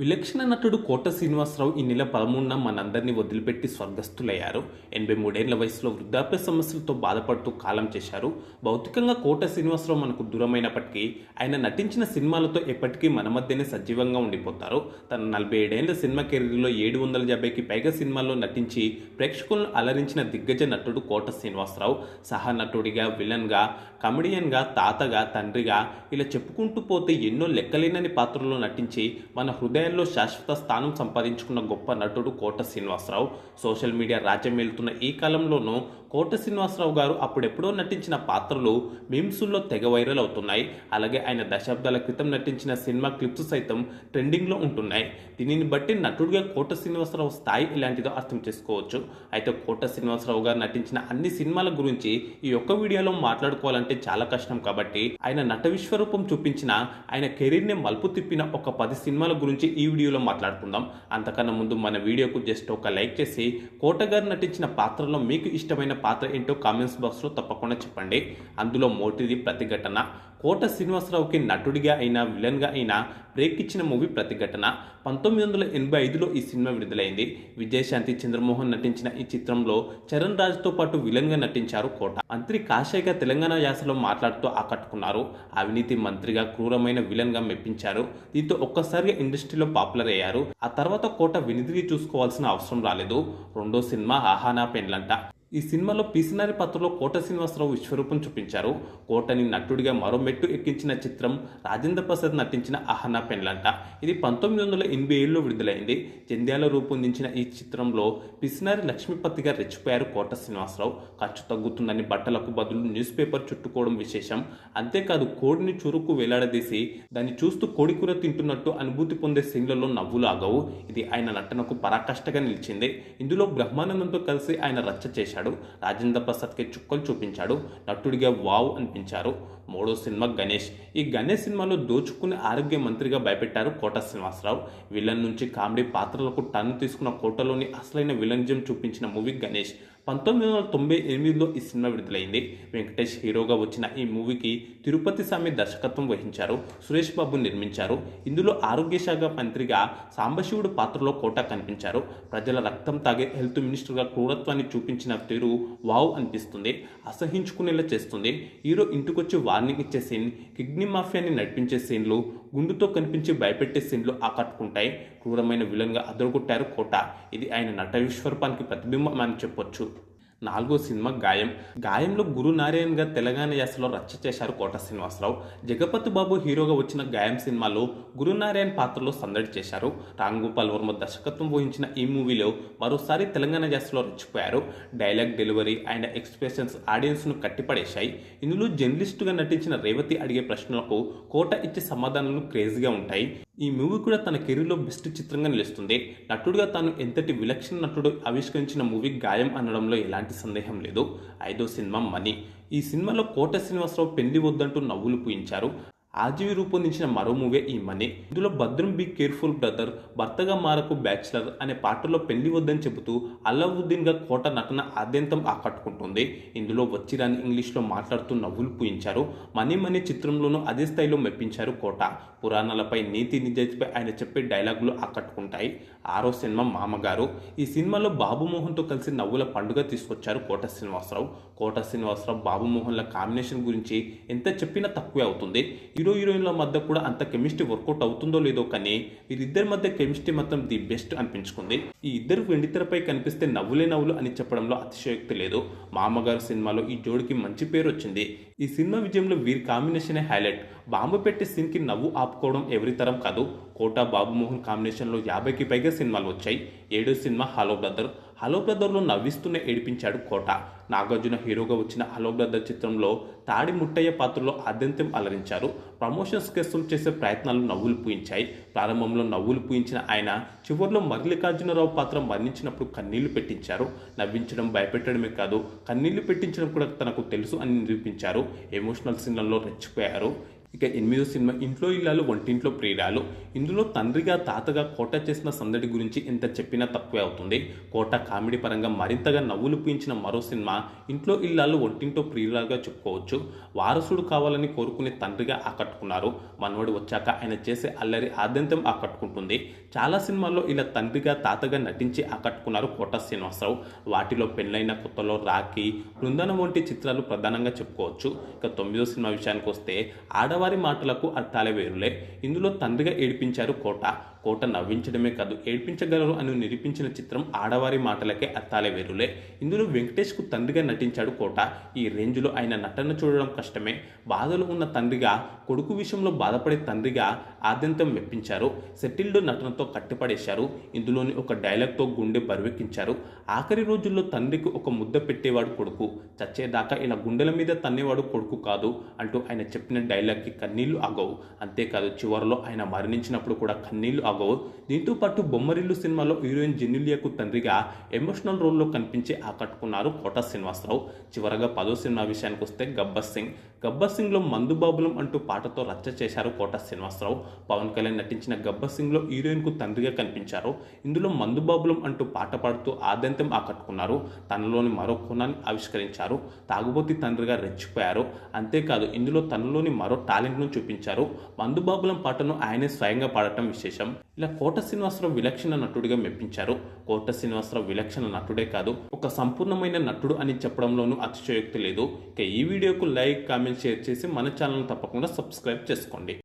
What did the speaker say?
విలక్షణ నటుడు కోట శ్రీనివాసరావు ఈ నెల పదమూడున మనందరినీ వదిలిపెట్టి స్వర్గస్థులయ్యారు. ఎనభై మూడేళ్ళ వయసులో వృద్ధాప్య సమస్యలతో బాధపడుతూ కాలం చేశారు. భౌతికంగా కోట శ్రీనివాసరావు మనకు దూరమైనప్పటికీ ఆయన నటించిన సినిమాలతో ఎప్పటికీ మన మధ్యనే సజీవంగా ఉండిపోతారు. తన నలభై ఏడేళ్ళ సినిమా కెరీర్లో ఏడు వందల యాభైకి పైగా సినిమాల్లో నటించి ప్రేక్షకులను అలరించిన దిగ్గజ నటుడు కోట శ్రీనివాసరావు. సహనటుడిగా విలన్గా కమెడియన్గా తాతగా తండ్రిగా ఇలా చెప్పుకుంటూ పోతే ఎన్నో లెక్కలేనని పాత్రల్లో నటించి మన హృదయ హృదయంలో శాశ్వత స్థానం సంపాదించుకున్న గొప్ప నటుడు కోట శ్రీనివాసరావు. సోషల్ మీడియా రాజ్యం వెళ్తున్న ఈ కాలంలోనూ కోట శ్రీనివాసరావు గారు అప్పుడెప్పుడో నటించిన పాత్రలు మీమ్సుల్లో తెగ వైరల్ అవుతున్నాయి. అలాగే ఆయన దశాబ్దాల క్రితం నటించిన సినిమా క్లిప్స్ సైతం ట్రెండింగ్లో ఉంటున్నాయి. దీనిని బట్టి నటుడిగా కోట శ్రీనివాసరావు స్థాయి ఇలాంటిదో అర్థం చేసుకోవచ్చు. అయితే కోట శ్రీనివాసరావు గారు నటించిన అన్ని సినిమాల గురించి ఈ ఒక్క వీడియోలో మాట్లాడుకోవాలంటే చాలా కష్టం కాబట్టి ఆయన నట విశ్వరూపం చూపించిన ఆయన కెరీర్ని మలుపు తిప్పిన ఒక పది సినిమాల గురించి ఈ వీడియోలో మాట్లాడుకుందాం. అంతకన్నా ముందు మన వీడియోకు జస్ట్ ఒక లైక్ చేసి కోటగారు నటించిన పాత్రలో మీకు ఇష్టమైన పాత్ర ఏంటో కామెంట్స్ బాక్స్లో తప్పకుండా చెప్పండి. అందులో మోటిది ప్రతిఘటన. కోట శ్రీనివాసరావుకి నటుడిగా అయినా విలన్గా అయినా బ్రేక్ ఇచ్చిన మూవీ ప్రతిఘటన. పంతొమ్మిది వందల ఎనభై ఐదులో ఈ సినిమా విడుదలైంది. విజయశాంతి చంద్రమోహన్ నటించిన ఈ చిత్రంలో చరణ్ రాజ్తో పాటు విలన్గా నటించారు కోట. మంత్రి కాషాయ్గా తెలంగాణ యాసలో మాట్లాడుతూ ఆకట్టుకున్నారు. అవినీతి మంత్రిగా క్రూరమైన విలన్గా మెప్పించారు. దీంతో ఒక్కసారిగా ఇండస్ట్రీలో పాపులర్ అయ్యారు. ఆ తర్వాత కోట వినిదిరి చూసుకోవాల్సిన అవసరం రాలేదు. రెండో సినిమా ఆహానా పెండ్లంట ఈ సినిమాలో పిసినారి పాత్రలో కోట శ్రీనివాసరావు విశ్వరూపం చూపించారు. కోటని నటుడిగా మరో మెట్టు ఎక్కించిన చిత్రం రాజేంద్ర ప్రసాద్ నటించిన అహనా పెన్లంట. ఇది పంతొమ్మిది వందల ఎనభై ఏడులో విడుదలైంది. జంధ్యాల రూపొందించిన ఈ చిత్రంలో పిసినారి లక్ష్మీపతిగా రెచ్చిపోయారు కోట శ్రీనివాసరావు. ఖర్చు తగ్గుతుందని బట్టలకు బదులు న్యూస్ పేపర్ చుట్టుకోవడం విశేషం. అంతేకాదు కోడిని చురుకు వేలాడదీసి దాన్ని చూస్తూ కోడికూర తింటున్నట్టు అనుభూతి పొందే సీన్లలో నవ్వులు ఆగవు ఇది ఆయన నటనకు పరాకాష్ఠగా నిలిచింది. ఇందులో బ్రహ్మానందంతో కలిసి ఆయన రచ్చ చేశాడు. రాజేంద్ర ప్రసాద్కి చుక్కలు చూపించాడు. నటుడిగా వావ్ అనిపించారు. మూడో సినిమా గణేష్. ఈ గణేష్ సినిమాలో దోచుకుని ఆరోగ్య మంత్రిగా భయపెట్టారు కోట శ్రీనివాసరావు. విలన్ నుంచి కామెడీ పాత్రలకు టన్ను తీసుకున్న కోటలోని అసలైన విలనిజం చూపించిన మూవీ గణేష్. పంతొమ్మిది వందల తొంభై ఎనిమిదిలో ఈ సినిమా విడుదలైంది. వెంకటేష్ హీరోగా వచ్చిన ఈ మూవీకి తిరుపతి స్వామి దర్శకత్వం వహించారు సురేష్ బాబు నిర్మించారు. ఇందులో ఆరోగ్యశాఖ మంత్రిగా సాంబశివుడు పాత్రలో కోట కనిపించారు. ప్రజల రక్తం తాగే హెల్త్ మినిస్టర్గా క్రూరత్వాన్ని చూపించిన తీరు వావ్ అనిపిస్తుంది అసహించుకునేలా చేస్తుంది. హీరో ఇంటికొచ్చి వార్నింగ్ ఇచ్చే సీన్ కిడ్నీ మాఫియాని నడిపించే సీన్లు గుండుతో కనిపించి భయపెట్టే సీన్లు ఆకట్టుకుంటాయి. క్రూరమైన విలన్గా అదరగొట్టారు కోట. ఇది ఆయన నట విశ్వరూపానికి ప్రతిబింబం అని చెప్పొచ్చు. నాలుగో సినిమా గాయం. గాయంలో గురు నారాయణ్ గారు తెలంగాణ యాసలో రచ్చ చేశారు కోట శ్రీనివాసరావు. జగపతి బాబు హీరోగా వచ్చిన గాయం సినిమాలో గురు నారాయణ్ పాత్రలో సందడి చేశారు. రామ్ గోపాల్ వర్మ దర్శకత్వం వహించిన ఈ మూవీలో మరోసారి తెలంగాణ యాసలో రెచ్చిపోయారు. డైలాగ్ డెలివరీ అండ్ ఎక్స్ప్రెషన్స్ ఆడియన్స్ను కట్టిపడేశాయి. ఇందులో జర్నలిస్టుగా నటించిన రేవతి అడిగే ప్రశ్నలకు కోట ఇచ్చే సమాధానాలు క్రేజీగా ఉంటాయి. ఈ మూవీ కూడా తన కెరీర్లో బెస్ట్ చిత్రంగా నిలుస్తుంది. నటుడిగా తాను ఎంతటి విలక్షణ నటుడు ఆవిష్కరించిన మూవీ గాయం అనడంలో ఎలాంటి సందేహం లేదు. ఐదో సినిమా మనీ. ఈ సినిమాలో కోట శ్రీనివాసరావు పెళ్ళి వద్దంటూ నవ్వులు పూయించారు. ఆజీవి రూపొందించిన మరో మూవీ ఈ మనీ. ఇందులో భద్రం బి కేర్ఫుల్ బ్రదర్ భర్తగా మారకు బ్యాచులర్ అనే పాటలో పెళ్ళి వద్దని చెబుతూ అల్లావుద్దీన్గా కోట నటన ఆద్యంతం ఆకట్టుకుంటుంది. ఇందులో వచ్చిరాని ఇంగ్లీష్లో మాట్లాడుతూ నవ్వులు పూయించారు. మనీ మనీ చిత్రంలోనూ అదే స్థాయిలో మెప్పించారు కోట. పురాణాలపై నీతి నిజాయితీపై ఆయన చెప్పే డైలాగులు ఆకట్టుకుంటాయి. ఆరో సినిమా మామగారు. ఈ సినిమాలో బాబుమోహన్తో కలిసి నవ్వుల పండుగ తీసుకొచ్చారు కోట శ్రీనివాసరావు. కోట శ్రీనివాసరావు బాబుమోహన్ల కాంబినేషన్ గురించి ఎంత చెప్పినా తక్కువే అవుతుంది. హీరో హీరోయిన్ల మధ్య కూడా అంత కెమిస్ట్రీ వర్కౌట్ అవుతుందో లేదో కానీ వీరిద్దరి మధ్య కెమిస్ట్రీ మాత్రం ది బెస్ట్ అనిపించుకుంది. ఈ ఇద్దరు వెండితెరపై కనిపిస్తే నవ్వులే నవ్వులు అని చెప్పడంలో అతిశయోక్తి లేదు. మామగారు సినిమాలో ఈ జోడికి మంచి పేరు వచ్చింది ఈ సినిమా విజయంలో వీరి కాంబినేషనే హైలైట్. బాంబు పెట్టే సీన్కి నవ్వు ఆపుకోవడం ఎవరితరం కాదు. కోటా బాబుమోహన్ కాంబినేషన్లో యాభైకి పైగా సినిమాలు వచ్చాయి. ఏడో సినిమా హలో బ్రదర్. హలో బ్రదర్లో నవ్విస్తూనే ఏడిపించాడు కోట. నాగార్జున హీరోగా వచ్చిన హలో బ్రదర్ చిత్రంలో తాడి ముట్టయ్య పాత్రలో ఆద్యంతం అలరించారు. ప్రమోషన్స్ కోసం చేసే ప్రయత్నాలు నవ్వులు పూయించాయి. ప్రారంభంలో నవ్వులు పూయించిన ఆయన చివరిలో మల్లికార్జునరావు పాత్ర మరణించినప్పుడు కన్నీళ్ళు పెట్టించారు. నవ్వించడం భయపెట్టడమే కాదు కన్నీళ్ళు పెట్టించడం కూడా తనకు తెలుసు అని నిరూపించారు. ఎమోషనల్ సీన్లలో రెచ్చిపోయారు. ఇక ఎనిమిదో సినిమా ఇంట్లో ఇల్లాలు వంటింట్లో ప్రియురాలు. ఇందులో తండ్రిగా తాతగా కోట చేసిన సందడి గురించి ఎంత చెప్పినా తక్కువే అవుతుంది. కోట కామెడీ పరంగా మరింతగా నవ్వులు పీయించిన మరో సినిమా ఇంట్లో ఇల్లాలు వంటింట్లో ప్రియురాలుగా చెప్పుకోవచ్చు. వారసుడు కావాలని కోరుకునే తండ్రిగా ఆకట్టుకున్నారు. మనవడు వచ్చాక ఆయన చేసే అల్లరి ఆద్యంతం ఆకట్టుకుంటుంది. చాలా సినిమాల్లో ఇలా తండ్రిగా తాతగా నటించి ఆకట్టుకున్నారు కోట శ్రీనివాసరావు. వాటిలో పెళ్ళైన కొత్తలో రాఖీ బృందనం వంటి చిత్రాలు ప్రధానంగా చెప్పుకోవచ్చు. ఇక తొమ్మిదో సినిమా విషయానికి వస్తే ఆడవారి మాటలకు అర్థాలే వేరులే. ఇందులో తండ్రిగా ఏడిపించారు కోట. కోట నవ్వించడమే కాదు ఏడ్పించగలరు అని నిరూపించిన చిత్రం ఆడవారి మాటలకే అత్తాలే వేరులే. ఇందులో వెంకటేష్కు తండ్రిగా నటించాడు కోట. ఈ రేంజ్లో ఆయన నటన చూడడం కష్టమే. బాధలు ఉన్న తండ్రిగా కొడుకు విషయంలో బాధపడే తండ్రిగా ఆద్యంతం మెప్పించారు. సెటిల్డ్ నటనతో కట్టిపడేశారు. ఇందులోని ఒక డైలాగ్తో గుండె బరువెక్కించారు. ఆఖరి రోజుల్లో తండ్రికి ఒక ముద్ద పెట్టేవాడు కొడుకు. చచ్చేదాకా ఇలా గుండెల మీద తన్నేవాడు కొడుకు కాదు అంటూ ఆయన చెప్పిన డైలాగ్కి కన్నీళ్ళు ఆగవు. అంతేకాదు చివరిలో ఆయన మరణించినప్పుడు కూడా కన్నీళ్ళు ఆగవు. దీంతో పాటు బొమ్మరిల్లు సినిమాలో హీరోయిన్ జెన్యులియాకు తండ్రిగా ఎమోషనల్ రోల్లో కనిపించి ఆకట్టుకున్నారు కోట శ్రీనివాసరావు. చివరగా పదో సినిమా విషయానికి వస్తే గబ్బర్ సింగ్. గబ్బర్ సింగ్లో మందుబాబులం అంటూ పాటతో రచ్చ చేశారు కోట శ్రీనివాసరావు. పవన్ కళ్యాణ్ నటించిన గబ్బర్ సింగ్లో హీరోయిన్కు తండ్రిగా కనిపించారు. ఇందులో మందుబాబులం అంటూ పాట పాడుతూ ఆద్యంతం ఆకట్టుకున్నారు. తనలోని మరో కోణాన్ని ఆవిష్కరించారు. తాగుబోతి తండ్రిగా రెచ్చిపోయారు. అంతేకాదు ఇందులో తనలోని మరో టాలెంట్ను చూపించారు. మందుబాబులం పాటను ఆయనే స్వయంగా పాడటం విశేషం. ఇలా కోట శ్రీనివాసరావు విలక్షణ నటుడిగా మెప్పించారు. కోట శ్రీనివాసరావు విలక్షణ నటుడే కాదు ఒక సంపూర్ణమైన నటుడు అని చెప్పడంలోనూ అతిశయోక్తి లేదు. ఇక ఈ వీడియోకు లైక్ కామెంట్ షేర్ చేసి మన ఛానల్ తప్పకుండా సబ్స్క్రైబ్ చేసుకోండి.